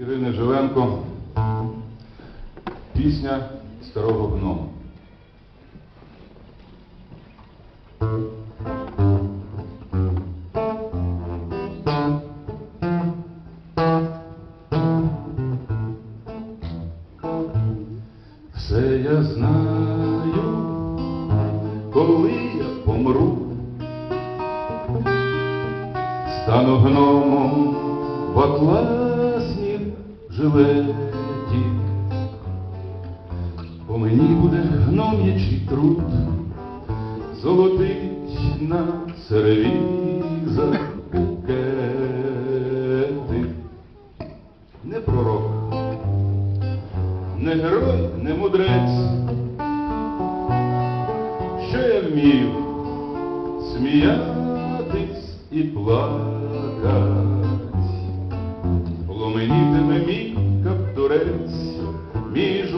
Ірини Живенко. Пісня старого гнома. Все я знаю, коли я помру, стану гномом в атласнім жилеті. По мені буде гном'ячий труд, золотить на сервізах букети. Не пророк, не герой, не мудрець, що я вмію сміятись і плакать,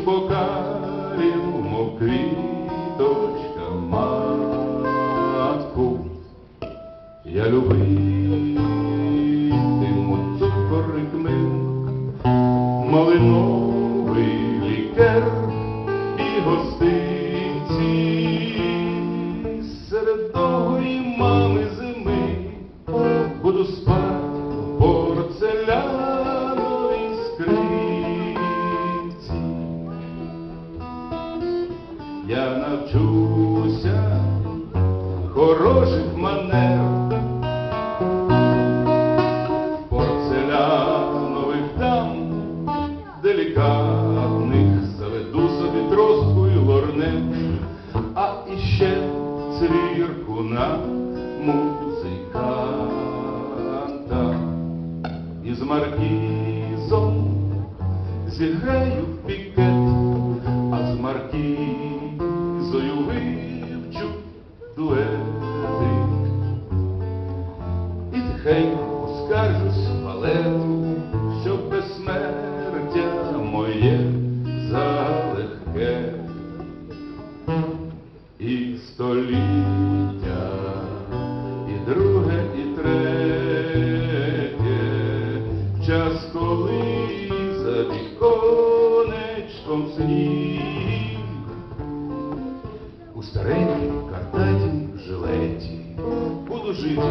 бокалів, квіточка матку. Я любитиму цукорик і малиновий лікер і гостинці Я навчуся хороших манер порцелянових дам делікатних заведу собі троску і лорнет, а іще цвірку на музиканта. І з маркізом зіграю в пікет, тихенько скаржусь балету, що безсмертя моє залегке. І століття, і друге, і третє, в час, коли за віконечком сніг, у старенькій картатій жилеті. Буду жити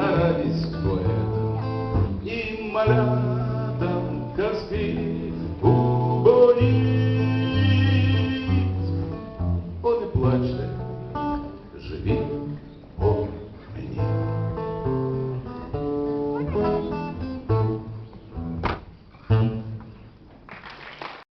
становясь поэтом. И малятам Каспий уболит Он и плачет.